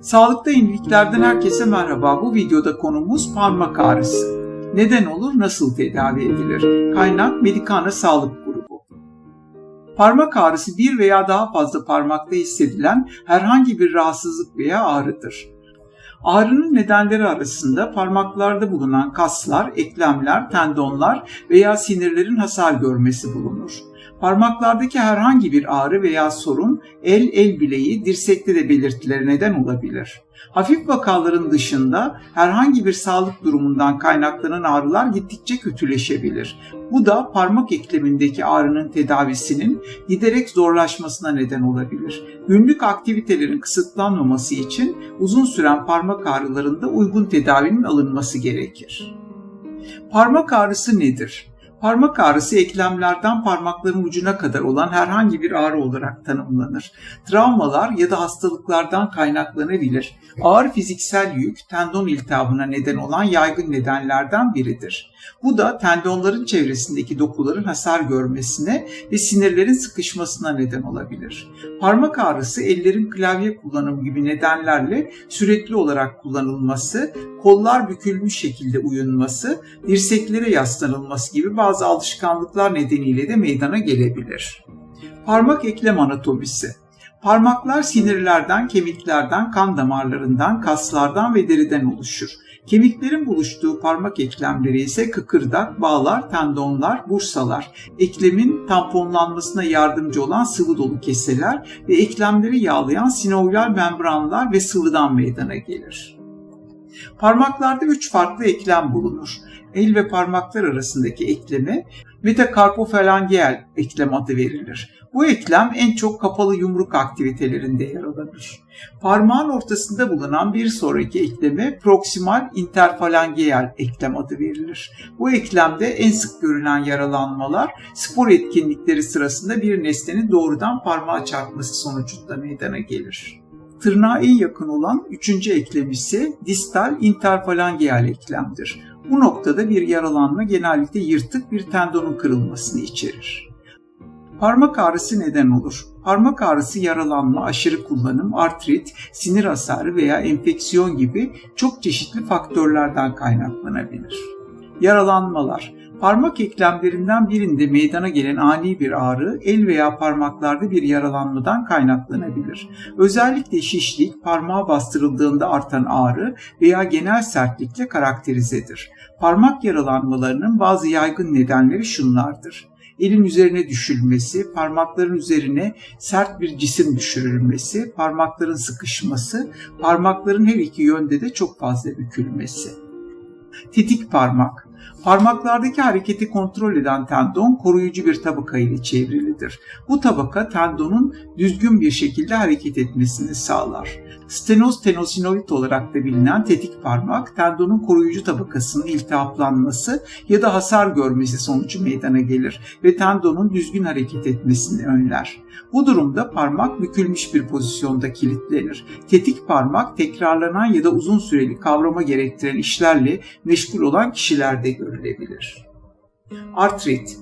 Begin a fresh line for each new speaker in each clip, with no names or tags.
Sağlıkta yeniliklerden herkese merhaba. Bu videoda konumuz parmak ağrısı. Neden olur, nasıl tedavi edilir? Kaynak Medikana Sağlık Grubu. Parmak ağrısı bir veya daha fazla parmakta hissedilen herhangi bir rahatsızlık veya ağrıdır. Ağrının nedenleri arasında parmaklarda bulunan kaslar, eklemler, tendonlar veya sinirlerin hasar görmesi bulunur. Parmaklardaki herhangi bir ağrı veya sorun el, el bileği, dirsekte de belirtileri neden olabilir. Hafif vakaların dışında herhangi bir sağlık durumundan kaynaklanan ağrılar gittikçe kötüleşebilir. Bu da parmak eklemindeki ağrının tedavisinin giderek zorlaşmasına neden olabilir. Günlük aktivitelerin kısıtlanmaması için uzun süren parmak ağrılarında uygun tedavinin alınması gerekir. Parmak ağrısı nedir? Parmak ağrısı eklemlerden parmakların ucuna kadar olan herhangi bir ağrı olarak tanımlanır. Travmalar ya da hastalıklardan kaynaklanabilir. Ağır fiziksel yük tendon iltihabına neden olan yaygın nedenlerden biridir. Bu da tendonların çevresindeki dokuların hasar görmesine ve sinirlerin sıkışmasına neden olabilir. Parmak ağrısı ellerin klavye kullanımı gibi nedenlerle sürekli olarak kullanılması, kollar bükülmüş şekilde uyunması, dirseklere yaslanılması gibi bazı alışkanlıklar nedeniyle de meydana gelebilir. Parmak eklem anatomisi Parmaklar sinirlerden, kemiklerden, kan damarlarından, kaslardan ve deriden oluşur. Kemiklerin buluştuğu parmak eklemleri ise kıkırdak, bağlar, tendonlar, bursalar, eklemin tamponlanmasına yardımcı olan sıvı dolu keseler ve eklemleri yağlayan sinovyal membranlar ve sıvıdan meydana gelir. Parmaklarda üç farklı eklem bulunur. El ve parmaklar arasındaki ekleme metakarpofalangeal eklem adı verilir. Bu eklem en çok kapalı yumruk aktivitelerinde yer alır. Parmağın ortasında bulunan bir sonraki ekleme proksimal interfalangeal eklem adı verilir. Bu eklemde en sık görülen yaralanmalar spor etkinlikleri sırasında bir nesnenin doğrudan parmağa çarpması sonucunda meydana gelir. Tırnağa en yakın olan üçüncü eklem ise distal interfalangeal eklemdir. Bu noktada bir yaralanma genellikle yırtık bir tendonun kırılmasını içerir. Parmak ağrısı neden olur? Parmak ağrısı yaralanma, aşırı kullanım, artrit, sinir hasarı veya enfeksiyon gibi çok çeşitli faktörlerden kaynaklanabilir. Yaralanmalar Parmak eklemlerinden birinde meydana gelen ani bir ağrı el veya parmaklarda bir yaralanmadan kaynaklanabilir. Özellikle şişlik parmağa bastırıldığında artan ağrı veya genel sertlikle karakterizedir. Parmak yaralanmalarının bazı yaygın nedenleri şunlardır elin üzerine düşülmesi, parmakların üzerine sert bir cisim düşürülmesi, parmakların sıkışması, parmakların her iki yönde de çok fazla bükülmesi. Tetik parmak Parmaklardaki hareketi kontrol eden tendon koruyucu bir tabaka ile çevrilidir. Bu tabaka tendonun düzgün bir şekilde hareket etmesini sağlar. Stenoz tenosinoid olarak da bilinen tetik parmak tendonun koruyucu tabakasının iltihaplanması ya da hasar görmesi sonucu meydana gelir ve tendonun düzgün hareket etmesini önler. Bu durumda parmak bükülmüş bir pozisyonda kilitlenir. Tetik parmak tekrarlanan ya da uzun süreli kavrama gerektiren işlerle meşgul olan kişilerde görülebilir. Artrit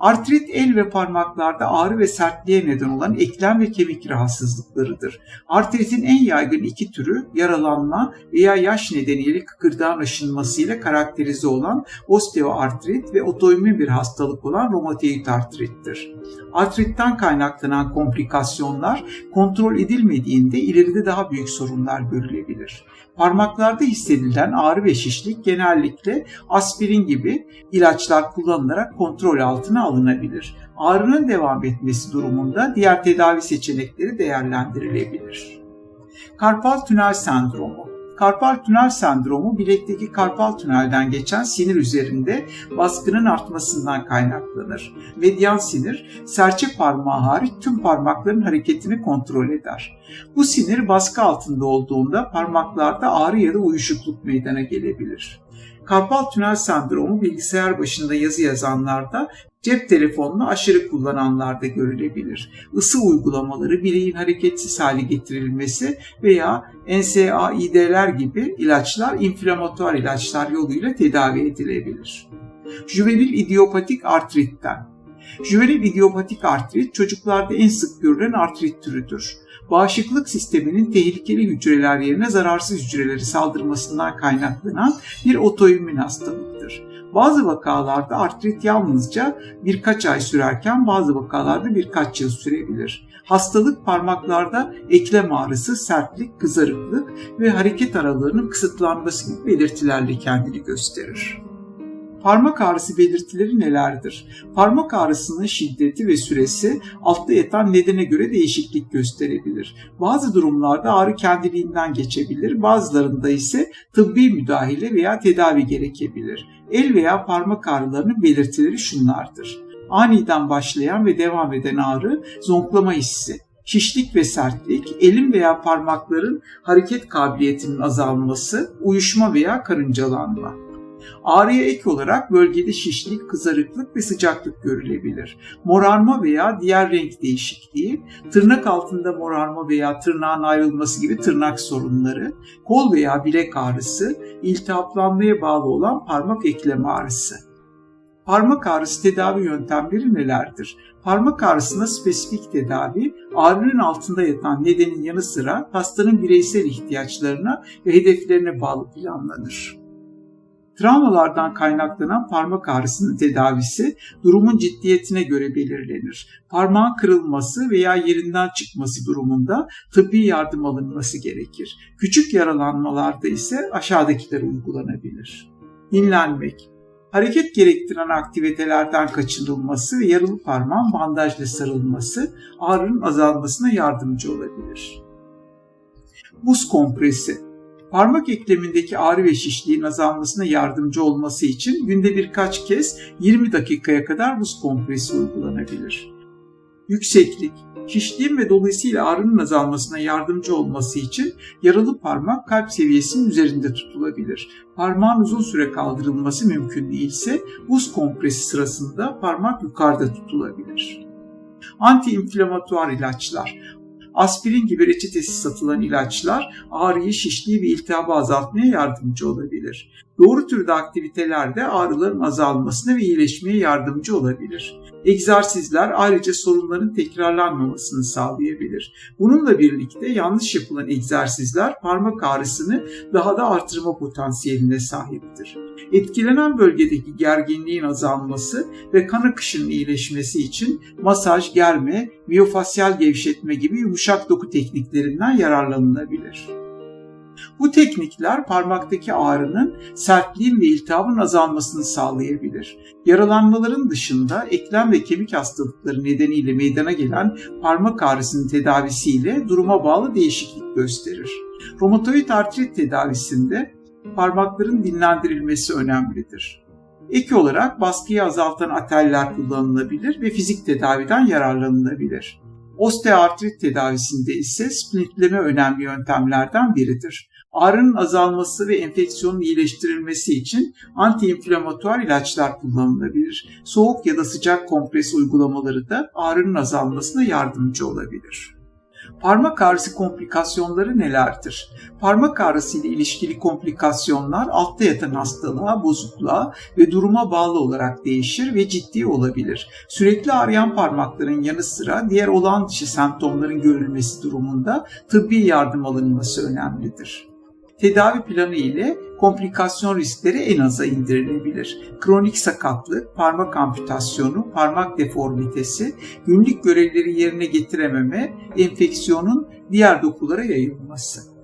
Artrit el ve parmaklarda ağrı ve sertliğe neden olan eklem ve kemik rahatsızlıklarıdır. Artritin en yaygın iki türü yaralanma veya yaş nedeniyle kıkırdağın aşınmasıyla karakterize olan osteoartrit ve otoimmün bir hastalık olan romatoid artrittir. Artritten kaynaklanan komplikasyonlar kontrol edilmediğinde ileride daha büyük sorunlar görülebilir. Parmaklarda hissedilen ağrı ve şişlik genellikle aspirin gibi ilaçlar kullanılarak kontrol altına alınabilir. Ağrının devam etmesi durumunda diğer tedavi seçenekleri değerlendirilebilir. Karpal tünel sendromu Karpal tünel sendromu bilekteki karpal tünelden geçen sinir üzerinde baskının artmasından kaynaklanır. Medyan sinir serçe parmağı hariç tüm parmakların hareketini kontrol eder. Bu sinir baskı altında olduğunda parmaklarda ağrı ya da uyuşukluk meydana gelebilir. Karpal tünel sendromu bilgisayar başında yazı yazanlarda cep telefonunu aşırı kullananlarda görülebilir. Isı uygulamaları, bileğin hareketsiz hale getirilmesi veya NSAID'ler gibi ilaçlar inflamatuar ilaçlar yoluyla tedavi edilebilir. Juvenil idiopatik artritten Juvenil idiopatik artrit çocuklarda en sık görülen artrit türüdür. Bağışıklık sisteminin tehlikeli hücreler yerine zararsız hücreleri saldırmasından kaynaklanan bir otoimmün hastalıktır. Bazı vakalarda artrit yalnızca birkaç ay sürerken bazı vakalarda birkaç yıl sürebilir. Hastalık parmaklarda eklem ağrısı, sertlik, kızarıklık ve hareket aralığının kısıtlanması gibi belirtilerle kendini gösterir. Parmak ağrısı belirtileri nelerdir? Parmak ağrısının şiddeti ve süresi altta yatan nedene göre değişiklik gösterebilir. Bazı durumlarda ağrı kendiliğinden geçebilir, bazılarında ise tıbbi müdahale veya tedavi gerekebilir. El veya parmak ağrılarının belirtileri şunlardır. Aniden başlayan ve devam eden ağrı, zonklama hissi, şişlik ve sertlik, elin veya parmakların hareket kabiliyetinin azalması, uyuşma veya karıncalanma. Ağrıya ek olarak bölgede şişlik, kızarıklık ve sıcaklık görülebilir. Morarma veya diğer renk değişikliği, tırnak altında morarma veya tırnağın ayrılması gibi tırnak sorunları, kol veya bilek ağrısı, iltihaplanmaya bağlı olan parmak eklem ağrısı. Parmak ağrısı tedavi yöntemleri nelerdir? Parmak ağrısına spesifik tedavi, ağrının altında yatan nedenin yanı sıra hastanın bireysel ihtiyaçlarına ve hedeflerine bağlı planlanır. Travmalardan kaynaklanan parmak ağrısının tedavisi durumun ciddiyetine göre belirlenir. Parmağın kırılması veya yerinden çıkması durumunda tıbbi yardım alınması gerekir. Küçük yaralanmalarda ise aşağıdakiler uygulanabilir. Dinlenmek, hareket gerektiren aktivitelerden kaçınılması ve yaralı parmağın bandajla sarılması ağrının azalmasına yardımcı olabilir. Buz kompresi parmak eklemindeki ağrı ve şişliğin azalmasına yardımcı olması için günde birkaç kez 20 dakikaya kadar buz kompresi uygulanabilir. Yükseklik, şişliğin ve dolayısıyla ağrının azalmasına yardımcı olması için yaralı parmak kalp seviyesinin üzerinde tutulabilir. Parmağın uzun süre kaldırılması mümkün değilse buz kompresi sırasında parmak yukarıda tutulabilir. Antiinflamatuar ilaçlar aspirin gibi reçetesiz satılan ilaçlar ağrıyı, şişliği ve iltihabı azaltmaya yardımcı olabilir. Doğru türde aktiviteler de ağrıların azalmasına ve iyileşmeye yardımcı olabilir. Egzersizler ayrıca sorunların tekrarlanmamasını sağlayabilir. Bununla birlikte yanlış yapılan egzersizler parmak ağrısını daha da artırma potansiyeline sahiptir. Etkilenen bölgedeki gerginliğin azalması ve kan akışının iyileşmesi için masaj, germe, miyofasyal gevşetme gibi yumuşak doku tekniklerinden yararlanılabilir. Bu teknikler parmaktaki ağrının, sertliğin ve iltihabın azalmasını sağlayabilir. Yaralanmaların dışında eklem ve kemik hastalıkları nedeniyle meydana gelen parmak ağrısının tedavisiyle duruma bağlı değişiklik gösterir. Romatoid artrit tedavisinde parmakların dinlendirilmesi önemlidir. Ek olarak baskıyı azaltan ateller kullanılabilir ve fizik tedaviden yararlanılabilir. Osteoartrit tedavisinde ise splintleme önemli yöntemlerden biridir. Ağrının azalması ve enfeksiyonun iyileştirilmesi için antiinflamatuar ilaçlar kullanılabilir. Soğuk ya da sıcak kompres uygulamaları da ağrının azalmasına yardımcı olabilir. Parmak ağrısı komplikasyonları nelerdir? Parmak ağrısı ile ilişkili komplikasyonlar altta yatan hastalığa, bozukluğa ve duruma bağlı olarak değişir ve ciddi olabilir. Sürekli ağrıyan parmakların yanı sıra diğer olağan dışı semptomların görülmesi durumunda tıbbi yardım alınması önemlidir tedavi planı ile komplikasyon riskleri en aza indirilebilir. Kronik sakatlık, parmak amputasyonu, parmak deformitesi, günlük görevleri yerine getirememe, enfeksiyonun diğer dokulara yayılması.